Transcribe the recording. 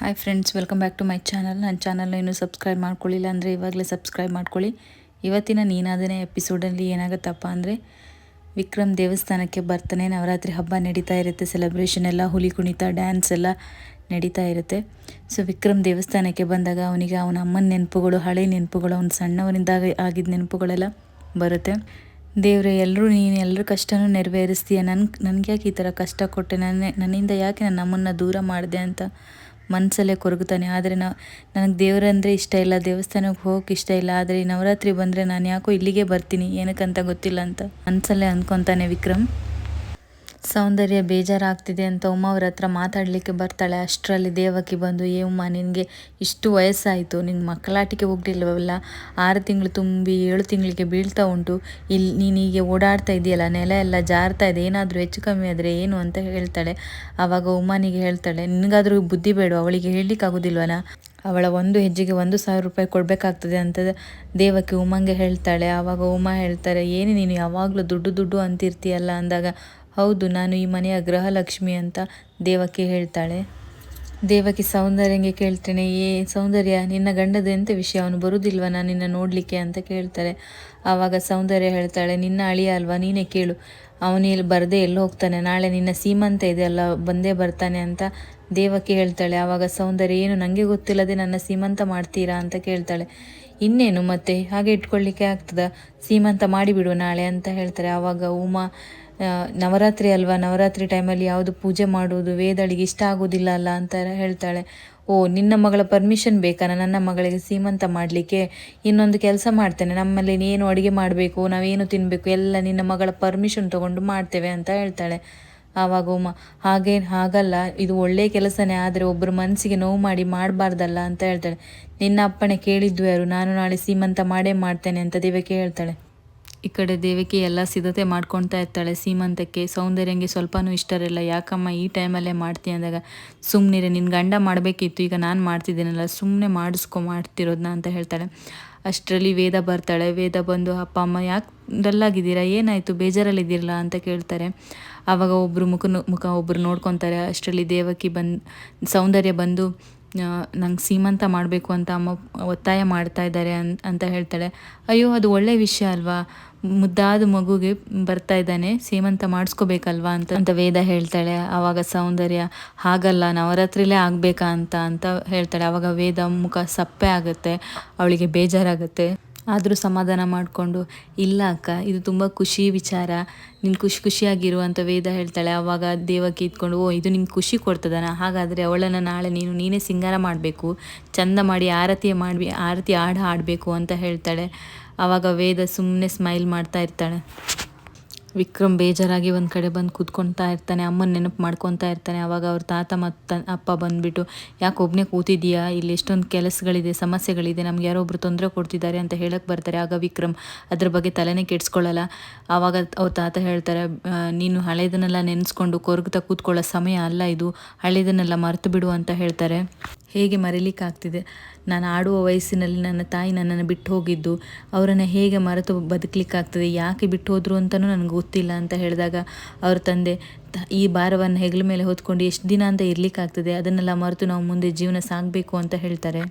Hi friends welcome back to my channel ನನ್ನ ಚಾನಲ್ನ ಇನ್ನೂ ಸಬ್ಸ್ಕ್ರೈಬ್ ಮಾಡ್ಕೊಳ್ಳಿಲ್ಲ ಅಂದರೆ ಇವಾಗಲೇ ಸಬ್ಸ್ಕ್ರೈಬ್ ಮಾಡ್ಕೊಳ್ಳಿ. ಇವತ್ತಿನ ನೀನಾದನೇ ಎಪಿಸೋಡಲ್ಲಿ ಏನಾಗುತ್ತಪ್ಪ ಅಂದರೆ ವಿಕ್ರಮ್ ದೇವಸ್ಥಾನಕ್ಕೆ ಬರ್ತಾನೆ. ನವರಾತ್ರಿ ಹಬ್ಬ ನಡೀತಾ ಇರುತ್ತೆ. ಸೆಲೆಬ್ರೇಷನ್ ಎಲ್ಲ, ಹುಲಿ ಕುಣಿತ ಡ್ಯಾನ್ಸ್ ಎಲ್ಲ ನಡೀತಾ ಇರುತ್ತೆ. ಸೊ ವಿಕ್ರಮ್ ದೇವಸ್ಥಾನಕ್ಕೆ ಬಂದಾಗ ಅವನಿಗೆ ಅವನ ಅಮ್ಮನ ನೆನಪುಗಳು, ಹಳೆ ನೆನಪುಗಳು, ಅವನ ಸಣ್ಣವರಿಂದ ಆಗಿದ್ದ ನೆನಪುಗಳೆಲ್ಲ ಬರುತ್ತೆ. ದೇವರೇ ಎಲ್ಲರೂ ನೀನು ಎಲ್ಲರ ಕಷ್ಟನೂ ನೆರವೇರಿಸ್ತೀಯ. ನನ್ನ ನನಗೆ ಯಾಕೆ ಈ ಥರ ಕಷ್ಟ ಕೊಟ್ಟೆ? ನನ್ನ, ನನ್ನಿಂದ ಯಾಕೆ ನನ್ನ ಅಮ್ಮನ್ನ ದೂರ ಮಾಡಿದೆ ಅಂತ ಮನಸ್ಸಲ್ಲೇ ಕೊರಗುತ್ತಾನೆ. ಆದರೆ ನಾ, ನನಗೆ ದೇವರಂದರೆ ಇಷ್ಟ ಇಲ್ಲ ದೇವಸ್ಥಾನಕ್ಕೆ ಹೋಗೋಕೆ ಇಷ್ಟ ಇಲ್ಲ, ಆದರೆ ನವರಾತ್ರಿ ಬಂದರೆ ನಾನು ಯಾಕೋ ಇಲ್ಲಿಗೆ ಬರ್ತೀನಿ, ಏನಕ್ಕಂತ ಗೊತ್ತಿಲ್ಲ ಅಂತ ಮನಸ್ಸಲ್ಲೇ ಅಂದ್ಕೊತಾನೆ ವಿಕ್ರಮ್. ಸೌಂದರ್ಯ ಬೇಜಾರಾಗ್ತಿದೆ ಅಂತ ಉಮ್ಮ ಅವ್ರ ಹತ್ರ ಮಾತಾಡಲಿಕ್ಕೆ ಬರ್ತಾಳೆ. ಅಷ್ಟರಲ್ಲಿ ದೇವಕಿ ಬಂದು, ಏ ಉಮ್ಮ ನಿನಗೆ ಇಷ್ಟು ವಯಸ್ಸಾಯಿತು. ನಿನ್ನ ಮಕ್ಕಳಾಟಿಕೆ ಹೋಗ್ಲಿಲ್ವಲ್ಲ? ಆರು ತಿಂಗಳು ತುಂಬಿ ಏಳು ತಿಂಗಳಿಗೆ ಬೀಳ್ತಾ ಉಂಟು. ಇಲ್ಲಿ ನೀನೀಗೆ ಓಡಾಡ್ತಾ ಇದೆಯಲ್ಲ, ನೆಲ ಎಲ್ಲ ಜಾರ್ತಾ ಇದೆ. ಏನಾದರೂ ಹೆಚ್ಚು ಕಮ್ಮಿ ಆದರೆ ಏನು ಅಂತ ಹೇಳ್ತಾಳೆ. ಆವಾಗ ಉಮ್ಮನಿಗೆ ಹೇಳ್ತಾಳೆ, ನಿನಗಾದರೂ ಬುದ್ಧಿ ಬೇಡ ಅವಳಿಗೆ ಹೇಳಲಿಕ್ಕಾಗೋದಿಲ್ವನ ಅವಳ ಒಂದು ಹೆಜ್ಜೆಗೆ ಒಂದು ಸಾವಿರ ರೂಪಾಯಿ ಕೊಡಬೇಕಾಗ್ತದೆ ಅಂತ ದೇವಕ್ಕೆ ಉಮ್ಮಂಗೆ ಹೇಳ್ತಾಳೆ. ಆವಾಗ ಉಮ್ಮ ಹೇಳ್ತಾರೆ, ಏನು ನೀನು ಯಾವಾಗಲೂ ದುಡ್ಡು ದುಡ್ಡು ಅಂತಿರ್ತೀಯಲ್ಲ ಅಂದಾಗ ಹೌದು, ನಾನು ಈ ಮನೆಯ ಗೃಹಲಕ್ಷ್ಮಿ ಅಂತ ದೇವಕಿ ಹೇಳ್ತಾಳೆ. ದೇವಕಿ ಸೌಂದರ್ಯಂಗೆ ಕೇಳ್ತೇನೆ, ಏ ಸೌಂದರ್ಯ, ನಿನ್ನ ಗಂಡದ ಎಂಥ ವಿಷಯ? ಅವನು ಬರುವುದಿಲ್ವ ನಾನು ನಿನ್ನ ನೋಡಲಿಕ್ಕೆ ಅಂತ ಕೇಳ್ತಾರೆ. ಆವಾಗ ಸೌಂದರ್ಯ ಹೇಳ್ತಾಳೆ, ನಿನ್ನ ಅಳಿಯ ಅಲ್ವಾ? ನೀನೇ ಕೇಳು. ಅವನು ಇಲ್ಲಿ ಬರದೇ ಎಲ್ಲಿ ಹೋಗ್ತಾನೆ? ನಾಳೆ ನಿನ್ನ ಸೀಮಂತ ಇದೆಯಲ್ಲ ಬಂದೇ ಬರ್ತಾನೆ ಅಂತ ದೇವಕಿ ಹೇಳ್ತಾಳೆ. ಆವಾಗ ಸೌಂದರ್ಯ, ಏನು ನನಗೆ ಗೊತ್ತಿಲ್ಲದೆ ನನ್ನ ಸೀಮಂತ ಮಾಡ್ತೀರಾ ಅಂತ ಕೇಳ್ತಾಳೆ. ಇನ್ನೇನು ಮತ್ತೆ? ಹಾಗೆ ಇಟ್ಕೊಳ್ಳಿಕ್ಕೆ ಆಗ್ತದ? ಸೀಮಂತ ಮಾಡಿಬಿಡು ನಾಳೆ ಅಂತ ಹೇಳ್ತಾರೆ. ಆವಾಗ ಉಮಾ ನವರಾತ್ರಿ ಅಲ್ವಾ? ನವರಾತ್ರಿ ಟೈಮಲ್ಲಿ ಯಾವುದು ಪೂಜೆ ಮಾಡುವುದು ವೇದಳಿಗೆ ಇಷ್ಟ ಆಗೋದಿಲ್ಲ ಅಲ್ಲ ಅಂತ ಹೇಳ್ತಾಳೆ. ಓ, ನಿನ್ನ ಮಗಳ ಪರ್ಮಿಷನ್ ಬೇಕಾ? ನನ್ನ ಮಗಳಿಗೆ ಸೀಮಂತ ಮಾಡಲಿಕ್ಕೆ ಇನ್ನೊಂದು ಕೆಲಸ ಮಾಡ್ತೇನೆ. ನಮ್ಮಲ್ಲಿ ಏನು ಅಡುಗೆ ಮಾಡಬೇಕು, ನಾವೇನು ತಿನ್ನಬೇಕು ಎಲ್ಲ ನಿನ್ನ ಮಗಳ ಪರ್ಮಿಷನ್ ತೊಗೊಂಡು ಮಾಡ್ತೇವೆ ಅಂತ ಹೇಳ್ತಾಳೆ. ಆವಾಗ ಉಮ್ಮ ಹಾಗೇನು ಹಾಗಲ್ಲ, ಇದು ಒಳ್ಳೆಯ ಕೆಲಸನೇ, ಆದರೆ ಒಬ್ಬರು ಮನಸ್ಸಿಗೆ ನೋವು ಮಾಡಿ ಮಾಡಬಾರ್ದಲ್ಲ ಅಂತ ಹೇಳ್ತಾಳೆ. ನಿನ್ನ ಅಪ್ಪಣೆ ಕೇಳಿದ್ದು ಯಾರು? ನಾನು ನಾಳೆ ಸೀಮಂತ ಮಾಡೇ ಮಾಡ್ತೇನೆ ಅಂತ ದೇವಕ್ಕೆ ಹೇಳ್ತಾಳೆ. ಈ ಕಡೆ ದೇವಕಿ ಎಲ್ಲ ಸಿದ್ಧತೆ ಮಾಡ್ಕೊಳ್ತಾ ಇರ್ತಾಳೆ. ಸೀಮಂತಕ್ಕೆ ಸೌಂದರ್ಯಂಗೆ ಸ್ವಲ್ಪನೂ ಇಷ್ಟ ಇರಲ್ಲ ಯಾಕಮ್ಮ ಈ ಟೈಮಲ್ಲೇ ಮಾಡ್ತೀನಿ ಅಂದಾಗ ಸುಮ್ಮನೆ ನಿನ್ನ ಗಂಡ ಮಾಡಬೇಕಿತ್ತು, ಈಗ ನಾನು ಮಾಡ್ತಿದ್ದೀನಲ್ಲ ಸುಮ್ಮನೆ ಮಾಡಿಸ್ಕೊ ಮಾಡ್ತಿರೋದನ್ನ ಅಂತ ಹೇಳ್ತಾಳೆ. ಅಷ್ಟರಲ್ಲಿ ವೇದ ಬರ್ತಾಳೆ. ವೇದ ಬಂದು, ಅಪ್ಪ, ಅಮ್ಮ, ಯಾಕೆ ಡಲ್ಲಾಗಿದ್ದೀರಾ? ಏನಾಯಿತು? ಬೇಜಾರಲ್ಲಿದ್ದೀರಲ್ಲ? ಅಂತ ಕೇಳ್ತಾರೆ. ಆವಾಗ ಒಬ್ಬರು ಮುಖ ಮುಖ ಒಬ್ಬರು ನೋಡ್ಕೊತಾರೆ. ಅಷ್ಟರಲ್ಲಿ ದೇವಕಿ ಬಂದು, ಸೌಂದರ್ಯ ಬಂದು ನಂಗೆ ಸೀಮಂತ ಮಾಡಬೇಕು ಅಂತ ಅಮ್ಮ ಒತ್ತಾಯ ಮಾಡ್ತಾ ಇದ್ದಾರೆ ಅಂತ ಹೇಳ್ತಾಳೆ. ಅಯ್ಯೋ, ಅದು ಒಳ್ಳೆಯ ವಿಷಯ ಅಲ್ವಾ? ಮುದ್ದಾದ ಮಗುಗೆ ಬರ್ತಾ ಇದ್ದಾನೆ, ಸೀಮಂತ ಮಾಡಿಸ್ಕೋಬೇಕಲ್ವಾ? ಅಂತ ಅಂತ ವೇದ ಹೇಳ್ತಾಳೆ. ಆವಾಗ ಸೌಂದರ್ಯ, ಹಾಗಲ್ಲ, ನವರಾತ್ರಿಲೇ ಆಗಬೇಕಾ ಅಂತ ಅಂತ ಹೇಳ್ತಾಳೆ. ಆವಾಗ ವೇದ ಮುಖ ಸಪ್ಪೆ ಆಗುತ್ತೆ, ಅವಳಿಗೆ ಬೇಜಾರಾಗುತ್ತೆ. ಆದರೂ ಸಮಾಧಾನ ಮಾಡಿಕೊಂಡು, ಇಲ್ಲ ಅಕ್ಕ, ಇದು ತುಂಬ ಖುಷಿ ವಿಚಾರ. ನೀನು ಖುಷಿ ಖುಷಿಯಾಗಿರು, ಅಂತ ವೇದ ಹೇಳ್ತಾಳೆ. ಆವಾಗ ದೇವಕ್ಕೆ ಇದ್ಕೊಂಡು, ಓ, ಇದು ನಿಂಗೆ ಖುಷಿ ಕೊಡ್ತದನ ಹಾಗಾದರೆ ಅವಳನ್ನು ನಾಳೆ ನೀನು ನೀನೇ ಸಿಂಗಾರ ಮಾಡಬೇಕು. ಚಂದ ಮಾಡಿ ಆರತಿ ಮಾಡಿ ಆರತಿ ಹಾಡು ಹಾಡಬೇಕು, ಅಂತ ಹೇಳ್ತಾಳೆ. ಆವಾಗ ವೇದ ಸುಮ್ಮನೆ ಸ್ಮೈಲ್ ಮಾಡ್ತಾ ಇರ್ತಾಳೆ. ವಿಕ್ರಮ್ ಬೇಜಾರಾಗಿ ಒಂದು ಕಡೆ ಬಂದು ಕೂತ್ಕೊಳ್ತಾ ಇರ್ತಾನೆ, ಅಮ್ಮನ ನೆನಪು ಮಾಡ್ಕೊತಾ ಇರ್ತಾನೆ. ಆವಾಗ ಅವ್ರ ತಾತ ಮತ್ತು ಅಪ್ಪ ಬಂದುಬಿಟ್ಟು, ಯಾಕೆ ಒಬ್ಬನೇ ಕೂತಿದ್ದೀಯಾ? ಇಲ್ಲಿ ಎಷ್ಟೊಂದು ಕೆಲಸಗಳಿದೆ, ಸಮಸ್ಯೆಗಳಿದೆ, ನಮ್ಗೆ ಯಾರೋ ಒಬ್ರು ತೊಂದರೆ ಕೊಡ್ತಿದ್ದಾರೆ ಅಂತ ಹೇಳಕ್ಕೆ ಬರ್ತಾರೆ. ಆಗ ವಿಕ್ರಮ್ ಅದ್ರ ಬಗ್ಗೆ ತಲೆನೇ ಕೆಡಿಸ್ಕೊಳ್ಳಲ್ಲ ಆವಾಗ ಅವ್ರ ತಾತ ಹೇಳ್ತಾರೆ ನೀನು ಹಳೆಯದನ್ನೆಲ್ಲ ನೆನೆಸ್ಕೊಂಡು ಕೊರಗ್ತಾ ಕೂತ್ಕೊಳ್ಳೋ ಸಮಯ ಅಲ್ಲ ಇದು, ಹಳೇದನ್ನೆಲ್ಲ ಮರೆತು ಬಿಡು ಅಂತ ಹೇಳ್ತಾರೆ. ಹೇಗೆ ಮರೀಲಿಕ್ಕಾಗ್ತಿದೆ? ನಾನು ಆಡುವ ವಯಸ್ಸಿನಲ್ಲಿ ನನ್ನ ತಾಯಿ ನನ್ನನ್ನು ಬಿಟ್ಟು ಹೋಗಿದ್ದು, ಅವರನ್ನು ಹೇಗೆ ಮರೆತು ಬದುಕಲಿಕ್ಕಾಗ್ತದೆ, ಯಾಕೆ ಬಿಟ್ಟು ಹೋದರು ಅಂತಲೂ ನನಗೆ ಗೊತ್ತಿಲ್ಲ ಅಂತ ಹೇಳಿದಾಗ ಅವ್ರ ತಂದೆ ಈ ಭಾರವನ್ನು ಹೆಗಲ ಮೇಲೆ ಹೊತ್ಕೊಂಡು ಎಷ್ಟು ದಿನ ಅಂತ ಇರಲಿಕ್ಕಾಗ್ತದೆ, ಅದನ್ನೆಲ್ಲ ಮರೆತು ನಾವು ಮುಂದೆ ಜೀವನ ಸಾಗಬೇಕು ಅಂತ ಹೇಳ್ತಾರೆ.